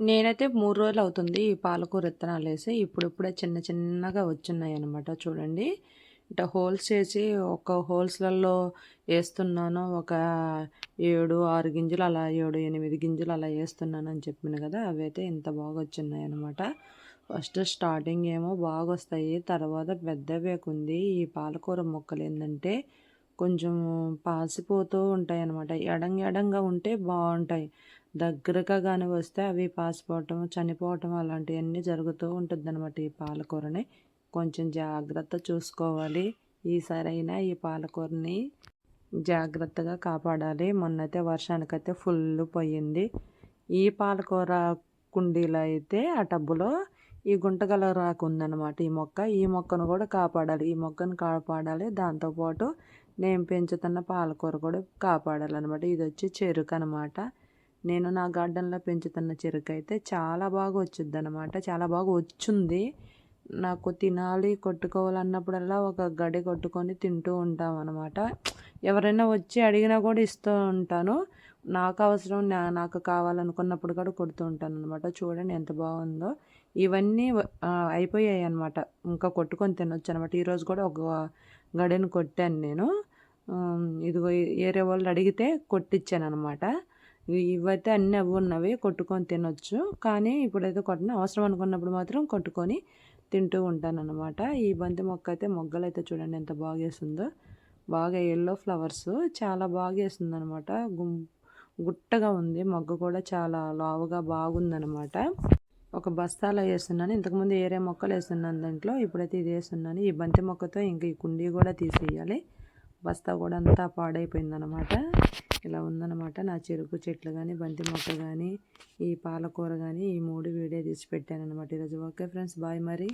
నేనైతే మూడు రోజులు అవుతుంది ఈ పాలకూర విత్తనాలు వేసి ఇప్పుడిప్పుడే చిన్న చిన్నగా వచ్చున్నాయన్నమాట చూడండి. ఇట్లా హోల్స్ చేసి ఒక హోల్స్‌లలో వేస్తున్నాను ఒక 7, 6 గింజలు అలా 7, 8 గింజలు అలా వేస్తున్నాను అని చెప్పాను అవి అవైతే ఇంత బాగా వచ్చున్నాయన్నమాట. ఫస్ట్ స్టార్టింగ్ ఏమో బాగా వస్తాయి తర్వాత పెద్దవేకుంది. ఈ పాలకూర మొక్కలు ఏంటంటే కొంచెం పాసిపోతూ ఉంటాయి అనమాట ఎడంగా ఎడంగా ఉంటే బాగుంటాయి దగ్గరగా కానీ వస్తే అవి పాసిపోవటం, చనిపోవటం అలాంటివన్నీ జరుగుతూ ఉంటుందన్నమాట ఈ పాలకూరని. కొంచెం జాగ్రత్త చూసుకోవాలి. ఈసారైనా ఈ పాలకూరని జాగ్రత్తగా కాపాడాలి. మొన్నైతే వర్షానికైతే ఫుల్ పోయింది. ఈ పాలకూర కుండీలో అయితే ఆ టబ్బులో ఈ గుంటగలరాకు ఉందన్నమాట ఈ మొక్క. ఈ మొక్కను కూడా కాపాడాలి. ఈ మొక్కను కాపాడాలి. దాంతోపాటు నేను పెంచుతున్న పాలకూర కూడా కాపాడాలన్నమాట ఇది వచ్చి చెరుకు అనమాట నేను నా గార్డెన్‌లో పెంచుతున్న చెరుకు అయితే చాలా బాగా వచ్చుద్దనమాట. చాలా బాగా వచ్చింది నాకు తినాలి, కొట్టుకోవాలన్నప్పుడల్లా ఒక గడి కొట్టుకొని తింటూ ఉంటాం అనమాట ఎవరైనా వచ్చి అడిగినా కూడా ఇస్తూ ఉంటాను. నాకు అవసరం నా నాకు కావాలనుకున్నప్పుడు కూడా కొడుతూ ఉంటాను అనమాట చూడండి ఎంత బాగుందో. ఇవన్నీ అయిపోయాయి అనమాట ఇంకా కొట్టుకొని తినొచ్చనమాట. ఈరోజు కూడా ఒక గడిని కొట్టాను నేను. ఇదిగో ఏరే వాళ్ళు అడిగితే కొట్టిచ్చాననమాట. ఇవైతే అన్నీ ఉన్నవి కొట్టుకొని తినొచ్చు. కానీ ఇప్పుడైతే కొట్టను. అవసరం అనుకున్నప్పుడు మాత్రం కొట్టుకొని తింటూ ఉంటాననమాట. ఈ బంతి మొక్క అయితే మొగ్గలైతే చూడండి ఎంత బాగా వేస్తుందో బాగా ఎల్లో ఫ్లవర్స్ చాలా బాగా వేసుంది అనమాట గుం గుట్టగా ఉంది. మొగ్గ కూడా చాలా లావుగా బాగుందనమాట. ఒక బస్తాలో వేస్తున్నాను ఇంతకుముందు ఏరే మొక్కలు వేస్తున్నాను దాంట్లో. ఇప్పుడైతే ఇది వేస్తున్నాను ఈ బంతి మొక్కతో ఇంకా ఈ కుండీ కూడా తీసేయాలి. బస్తా కూడా అంతా పాడైపోయిందనమాట. ఇలా ఉంది అనమాట నా చెరుకు చెట్లు కానీ బంతి మొక్క కానీ ఈ పాలకూర కానీ ఈ మూడు వీడియో తీసి పెట్టాననమాట ఈరోజు. ఓకే ఫ్రెండ్స్ బాయ్ మరి.